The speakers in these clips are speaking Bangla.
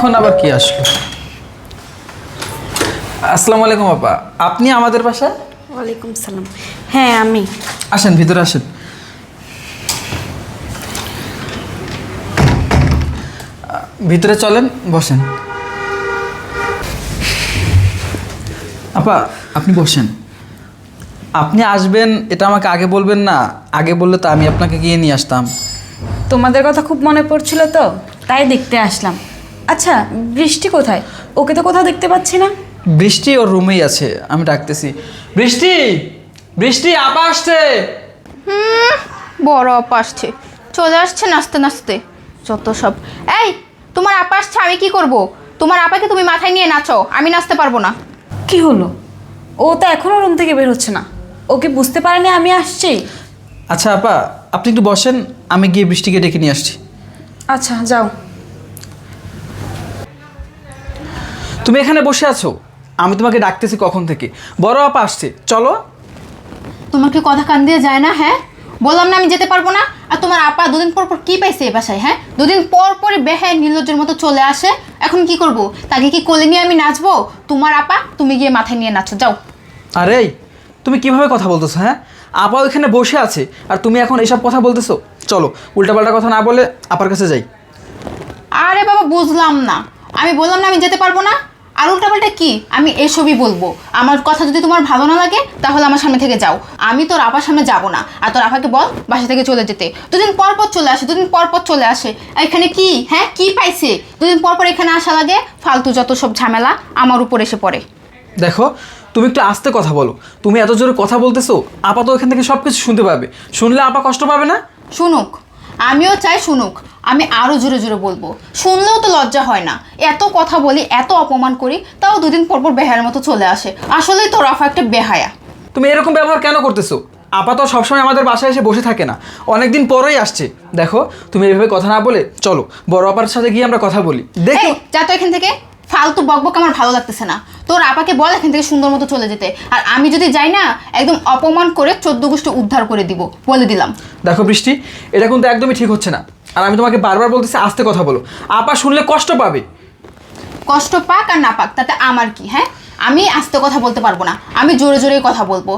এখন আবার কি আসলো? আসসালামু আলাইকুম আপা। আপনি আমাদের বাসায়? ওয়ালাইকুম সালাম। হ্যাঁ আমি। আসেন ভিতরে আসেন। ভিতরে চলেন বসেন। আপা আপনি বসেন। আপনি আসবেন এটা আমাকে আগে বলবেন না। আগে বললে তো আমি আপনাকে গিয়ে নিয়ে আসতাম। তোমাদের কথা খুব মনে পড়ছিল তো তাই দেখতে আসলাম। আচ্ছা বৃষ্টি কোথায়? ওকে তো কোথাও দেখতে পাচ্ছি না। বৃষ্টি ওর রুমেই আছে আমি ডাকতেছি। বৃষ্টি! বৃষ্টি আপা আসছে! বড় আপা আসছে। চলে আসছে নাচতে নাচতে। যত সব। এই তোমার আপা আসছে আমি কি করব? তোমার আপাকে তুমি মাথায় নিয়ে নাচো আমি নাচতে পারব না। কি হলো? ও তো এখনও রুম থেকে বের হচ্ছে না। ওকে বুঝতে পারেনি আমি আসছি? আচ্ছা আপা আপনি একটু বসেন আমি গিয়ে বৃষ্টিকে ডেকে নিয়ে আসছি। আচ্ছা যাও। তুমি এখানে বসে আছো? আমি তোমাকে ডাকতেছি কখন থেকে? বড় আপা আসছে চলো। তোমার কি কথা কান দিয়ে যায় না হ্যাঁ? বললাম না আমি যেতে পারব না। আর তোমার আপা দুদিন পর পর কি পাইছে এ বাসায় হ্যাঁ? দুদিন পর পরই বেহায় নির্লজ্জের মতো চলে আসে। এখন কি করব? তাকে কি কোলে নিয়ে আমি নাচবো? তোমার আপা তুমি গিয়ে মাথায় নিয়ে নাচো যাও। আরে তুমি কীভাবে কথা বলতেছো হ্যাঁ? আপা ওইখানে বসে আছে আর তুমি এখন এসব কথা বলতেছো? চলো উল্টাপাল্টা কথা না বলে আপার কাছে যাই। আরে বাবা বুঝলাম না। আমি বললাম না আমি যেতে পারব না। আর উল্টাপাল্টা কি? আমি এসবই বলব। আমার কথা যদি তোমার ভালো না লাগে তাহলে আমার সামনে থেকে যাও। আমি তোর আপার সামনে যাব না। আর তোর আপাকে বল বাসা থেকে চলে যেতে। দুদিন পর পর চলে আসে দুদিন পর পর চলে আসে। এখানে কি? হ্যাঁ কি পাইছে? দুদিন পর পর এখানে আসা লাগে। ফালতু যত সব ঝামেলা আমার উপর এসে পড়ে। দেখো তুমি একটু আস্তে কথা বলো। তুমি এত জোরে কথা বলতেছো আপা তো ওইখান থেকে সব কিছু শুনতে পাবে। শুনলে আপা কষ্ট পাবে না? শুনুক। আমিও চাই শুনুক আমি আরও জোরে জোরে বলব। শুনলেও তো লজ্জা হয় না। এত কথা বলি এত অপমান করি তাও দুদিন পর পর বেহায়ার মতো চলে আসে। আসলেই তো রাফা একটা বেহায়া। তুমি এরকম ব্যবহার কেন করতেছো? আপা তো সবসময় আমাদের বাসায় এসে বসে থাকে না। অনেকদিন পরেই আসছে। দেখো তুমি এভাবে কথা না বলে চলো বড় আপার সাথে গিয়ে আমরা কথা বলি। দেখো যা তো এখান থেকে। ফালতু বকবক আমার ভালো লাগতেছে না। তোর আপাকে বল এখান থেকে সুন্দর মতো চলে যেতে। আর আমি যদি যাই না একদম অপমান করে চোদ্দ গোষ্ঠী উদ্ধার করে দিব বলে দিলাম। দেখো বৃষ্টি এটা কিন্তু একদমই ঠিক হচ্ছে না। আর আমি তোমাকে বারবার বলতেছি আস্তে কথা বলো। আপা শুনলে কষ্ট পাবে। কষ্ট পাক আর না পাক তাতে আমার কি হ্যাঁ? আমি আস্তে কথা বলতে পারব না। আমি জোরে জোরে কথা বলব।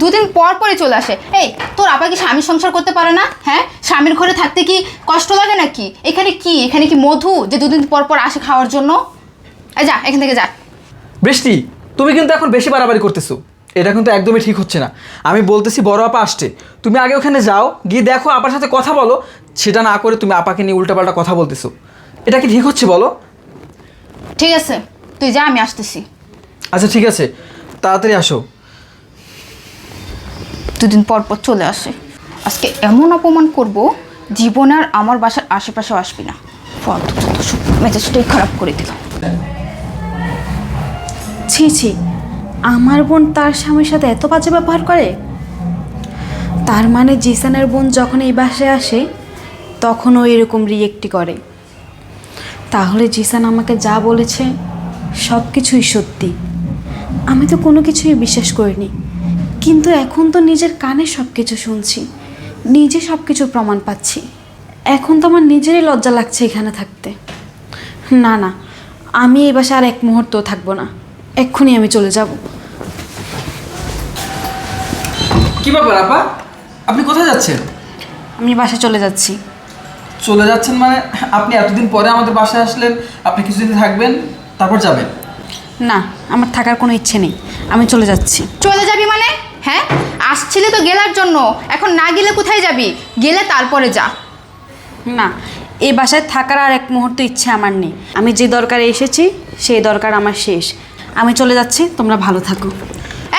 দুদিন পর পরে চলে আসে। এই তোর আপা কি স্বামীর সংসার করতে পারে না? হ্যাঁ? স্বামীর ঘরে থাকতে কি কষ্ট লাগে নাকি? এখানে কি? এখানে কি মধু যে দুদিন পর পর আসে খাওয়ার জন্য? এই যা এখান থেকে যা। বৃষ্টি তুমি কিন্তু এখন বেশি বাড়াবাড়ি করতেছো। এটা কিন্তু একদমই ঠিক হচ্ছে না। আমি বলতেছি বড় আপা আসছে। তুমি আগে ওখানে যাও গিয়ে দেখো আপার সাথে কথা বলো। সেটা না করে তুমি আপাকে নিয়ে উল্টাপাল্টা কথা বলতেছো। এটা কি ঠিক হচ্ছে বলো? ঠিক আছে তুই যা আমি আসতেছি। আচ্ছা ঠিক আছে। তাড়াতাড়ি আসো। দুদিন পর পর চলে আসে। আজকে এমন অপমান করব জীবন আর আমার বাসার আশেপাশেও আসবি না। মেজাজটাই খারাপ করে দিল ছি ছি। আমার বোন তার স্বামীর সাথে এত বাজে ব্যবহার করে? তার মানে জিসানের বোন যখন এই বাসায় আসে তখন ও এরকম রিয়েক্টই করে। তাহলে জিসান আমাকে যা বলেছে সব কিছুই সত্যি। আমি তো কোনো কিছুই বিশ্বাস করিনি। কিন্তু এখন তো নিজের কানে সব কিছু শুনছি, নিজে সব কিছু প্রমাণ পাচ্ছি। এখন তো আমার নিজেরই লজ্জা লাগছে এখানে থাকতে। না না, আমি এই বাসায় আর এক মুহূর্তও থাকব না। এক্ষুনি আমি চলে যাব। কি ব্যাপার আপা? আপনি কোথায় যাচ্ছেন? আমি বাসায় চলে যাচ্ছি। চলে যাচ্ছেন মানে আপনি এতদিন পরে আমাদের বাসায় আসলেন আপনি কিছুদিন থাকবেন তারপর যাবেন? না আমার থাকার কোনো ইচ্ছে নেই। আমি চলে যাচ্ছি। চলে যাবি মানে? হ্যাঁ? আসছিলে তো গেলার জন্য। এখন না গেলে কোথায় যাবি? গেলে তারপরে যা। না এই বাসায় থাকার আর এক মুহূর্ত ইচ্ছে আমার নেই। আমি যে দরকারে এসেছি সেই দরকার আমার শেষ। আমি চলে যাচ্ছি, তোমরা ভালো থাকো।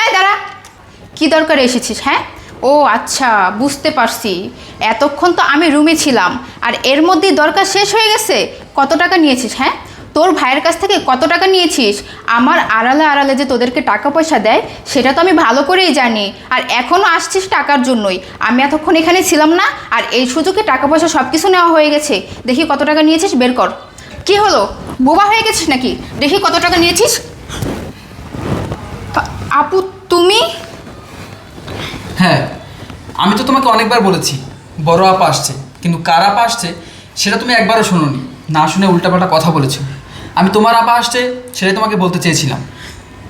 এই দাঁড়া, কি দরকার এসেছিস হ্যাঁ? ও আচ্ছা বুঝতে পারছি। এতক্ষণ তো আমি রুমে ছিলাম, আর এর মধ্যেই দরকার শেষ হয়ে গেছে। কত টাকা নিয়েছিস হ্যাঁ? তোর ভাইয়ের কাছ থেকে কত টাকা নিয়েছিস? আমার আড়ালে আড়ালে যে তোদেরকে টাকা পয়সা দেয়, সেটা তো আমি ভালো করেই জানি। আর এখনও আসছিস টাকার জন্যই। আমি এতক্ষণ এখানে ছিলাম না, আর এই সুযোগে টাকা পয়সা সব কিছু নেওয়া হয়ে গেছে। দেখি কত টাকা নিয়েছিস, বের কর। কি হলো? বোবা হয়ে গেছিস নাকি? দেখি কত টাকা নিয়েছিস। আপু তুমি? হ্যাঁ আমি তো তোমাকে অনেকবার বলেছি বড় আপা আসছে কিন্তু কার আপা আসছে সেটা তুমি একবারও শোনোনি না শুনে উল্টাপাল্টা কথা বলেছ। আমি তোমার আপা আসছে সেটাই তোমাকে বলতে চেয়েছিলাম।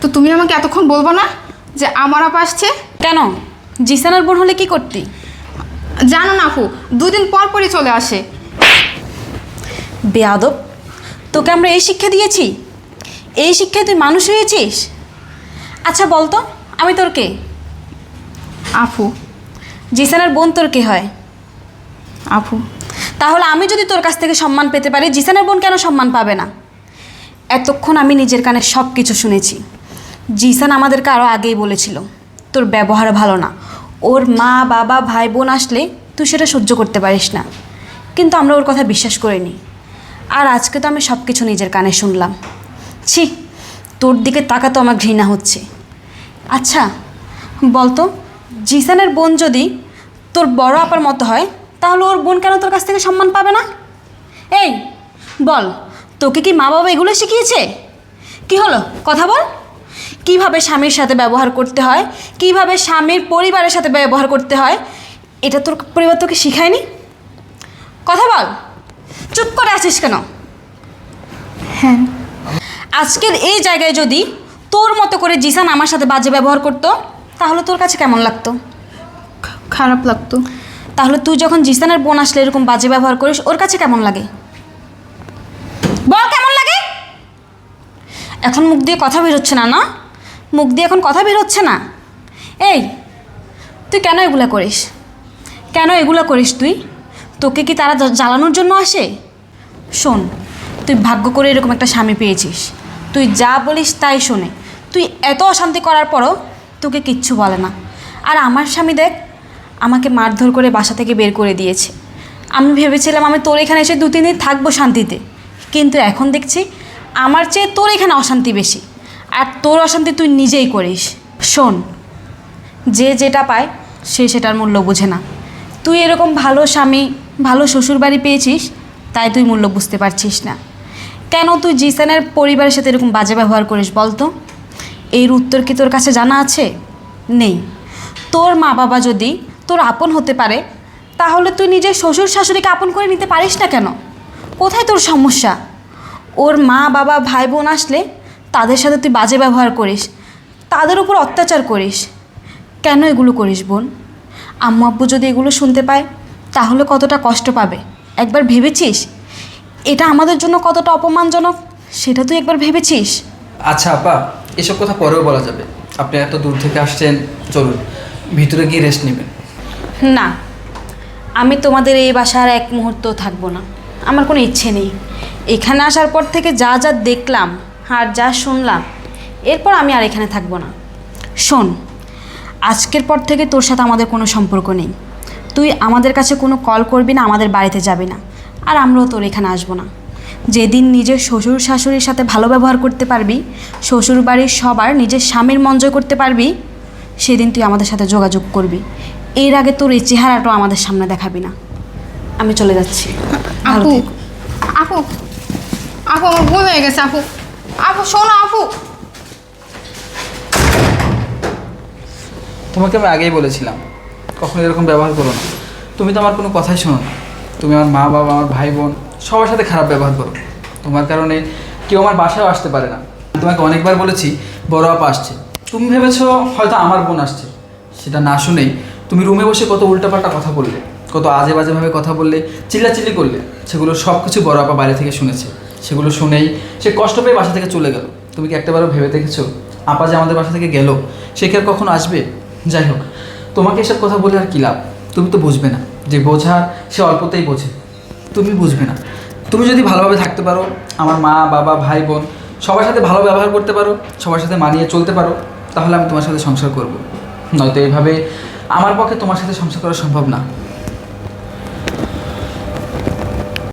তো তুমি আমাকে এতক্ষণ বলব না যে আমার আপা আসছে? কেন? জিসানের বোন হলে কি করতি? জানো না আপু দুদিন পর পরই চলে আসে। বেয়াদব তোকে আমরা এই শিক্ষা দিয়েছি? এই শিক্ষায় তুই মানুষ হয়েছিস? আচ্ছা বলতো আমি তোর কে? আফু। জিসানের বোন তোর কে হয়? আফু। তাহলে আমি যদি তোর কাছ থেকে সম্মান পেতে পারি জিসানের বোন কেন সম্মান পাবে না? এতক্ষণ আমি নিজের কানে সব কিছু শুনেছি। জিসান আমাদেরকে আরও আগেই বলেছিল তোর ব্যবহার ভালো না। ওর মা বাবা ভাই বোন আসলে তুই সেটা সহ্য করতে পারিস না। কিন্তু আমরা ওর কথা বিশ্বাস করিনি। আর আজকে তো আমি সব কিছু নিজের কানে শুনলাম। ছি তোর দিকে তাকাতো আমার ঘৃণা হচ্ছে। আচ্ছা বলতো জিসানের বোন যদি তোর বড় আপার মতো হয় তাহলে ওর বোন কেন তোর কাছ থেকে সম্মান পাবে না? এই বল তোকে কি মা বাবা এগুলো শিখিয়েছে? কি হলো কথা বল। কীভাবে স্বামীর সাথে ব্যবহার করতে হয় কীভাবে স্বামীর পরিবারের সাথে ব্যবহার করতে হয় এটা তোর পরিবার তোকে শিখায়নি? কথা বল চুপ করে আছিস কেন? হ্যাঁ। আজকের এই জায়গায় যদি তোর মতো করে জিসান আমার সাথে বাজে ব্যবহার করতো তাহলে তোর কাছে কেমন লাগতো? খারাপ লাগতো। তাহলে তুই যখন জিসানের বোন আসলে এরকম বাজে ব্যবহার করিস ওর কাছে কেমন লাগে? বল কেমন লাগে? এখন মুখ দিয়ে কথা বেরোচ্ছে না না? মুখ দিয়ে এখন কথা বেরোচ্ছে না? এই তুই কেন এগুলা করিস? কেন এগুলা করিস তুই? তোকে কি তারা জ্বা- জ্বালানোর জন্য আসে? শোন তুই ভাগ্য করে এরকম একটা স্বামী পেয়েছিস। তুই যা বলিস তাই শোনে। তুই এত অশান্তি করার পরও তোকে কিচ্ছু বলে না। আর আমার স্বামী দেখ, আমাকে মারধর করে বাসা থেকে বের করে দিয়েছে। আমি ভেবেছিলাম আমি তোর এখানে এসে দু তিন দিন থাকব শান্তিতে। কিন্তু এখন দেখছি আমার চেয়ে তোর এখানে অশান্তি বেশি। আর তোর অশান্তি তুই নিজেই করিস। শোন, যে যেটা পায় সে সেটার মূল্য বোঝে না। তুই এরকম ভালো স্বামী, ভালো শ্বশুরবাড়ি পেয়েছিস, তাই তুই মূল্য বুঝতে পারছিস না। কেন তুই জিসানের পরিবারের সাথে এরকম বাজে ব্যবহার করিস বলতো? এর উত্তর কি তোর কাছে জানা আছে? নেই। তোর মা বাবা যদি তোর আপন হতে পারে, তাহলে তুই নিজের শ্বশুর শাশুড়িকে আপন করে নিতে পারিস না কেন? কোথায় তোর সমস্যা? ওর মা বাবা ভাই বোন আসলে তাদের সাথে তুই বাজে ব্যবহার করিস, তাদের উপর অত্যাচার করিস। কেন এগুলো করিস বোন? আম্মু আব্বু যদি এগুলো শুনতে পায়, তাহলে কতটা কষ্ট পাবে? একবার ভেবেছিস? এটা আমাদের জন্য কতটা অপমানজনক, সেটা তুই একবার ভেবেছিস? আচ্ছা আপা এসব কথা পরেও বলা যাবে। আপনি এত দূর থেকে আসছেন, চলুন, ভিতরে গিয়ে রেস্ট নেবেন। না, আমি তোমাদের এই বাসার এক মুহূর্ত থাকব না। আমার কোনো ইচ্ছে নেই। এখানে আসার পর থেকে যা যা দেখলাম আর যা শুনলাম, এরপর আমি আর এখানে থাকব না। শোন, আজকের পর থেকে তোর সাথে আমাদের কোনো সম্পর্ক নেই। তুই আমাদের কাছে কোনো কল করবি না, আমাদের বাড়িতে যাবি না। আর আমরাও তোর এখানে আসব না। যেদিন নিজের শ্বশুর শাশুড়ির সাথে ভালো ব্যবহার করতে পারবি শ্বশুর বাড়ির সবার নিজের স্বামীর মন জয় করতে পারবি সেদিন তুই আমাদের সাথে যোগাযোগ করবি। এর আগে তোর এই চেহারাটাও আমাদের সামনে দেখাবি না। আমি চলে যাচ্ছি। আপু আপু আপু আমার ভুল হয়ে গেছে আপু। আপু শোনো আপু। তোমাকে আমি আগেই বলেছিলাম কখনো এরকম ব্যবহার করো না। তুমি তো আমার কোনো কথাই শোনো না। তুমি আমার মা বাবা আমার ভাই বোন সবার সাথে খারাপ ব্যবহার করো। তোমার কারণে কেউ আমার বাসায়ও আসতে পারে না। তোমাকে অনেকবার বলেছি, বড় আপা আসছে। তুমি ভেবেছো হয়তো আমার বোন আসছে। সেটা না শুনেই তুমি রুমে বসে কত উল্টাপাল্টা কথা বললে, কত আজে বাজেভাবে কথা বললে, চিল্লাচিল্লি করলে। সেগুলো সব কিছু বড় আপা বাইরে থেকে শুনেছে। সেগুলো শুনেই সে কষ্ট পেয়ে বাসা থেকে চলে গেল। তুমি কি একটাবারও ভেবে দেখেছ? আপা যে আমাদের বাসা থেকে গেল, সে কি আর কখনো আসবে? যাই হোক, তোমাকে এসব কথা বলে আর কি লাভ? তুমি তো বুঝবে না। যে বোঝা সে অল্পতেই বোঝে। তুমি বুঝবে না। তুমি যদি ভালোভাবে থাকতে পারো, আমার মা, বাবা, ভাই, বোন, সবার সাথে ভালো ব্যবহার করতে পারো, সবার সাথে মানিয়ে চলতে পারো, তাহলে আমি তোমার সাথে সংসার করব। নয়তো এইভাবে আমার পক্ষে তোমার সাথে সংসার করা সম্ভব না।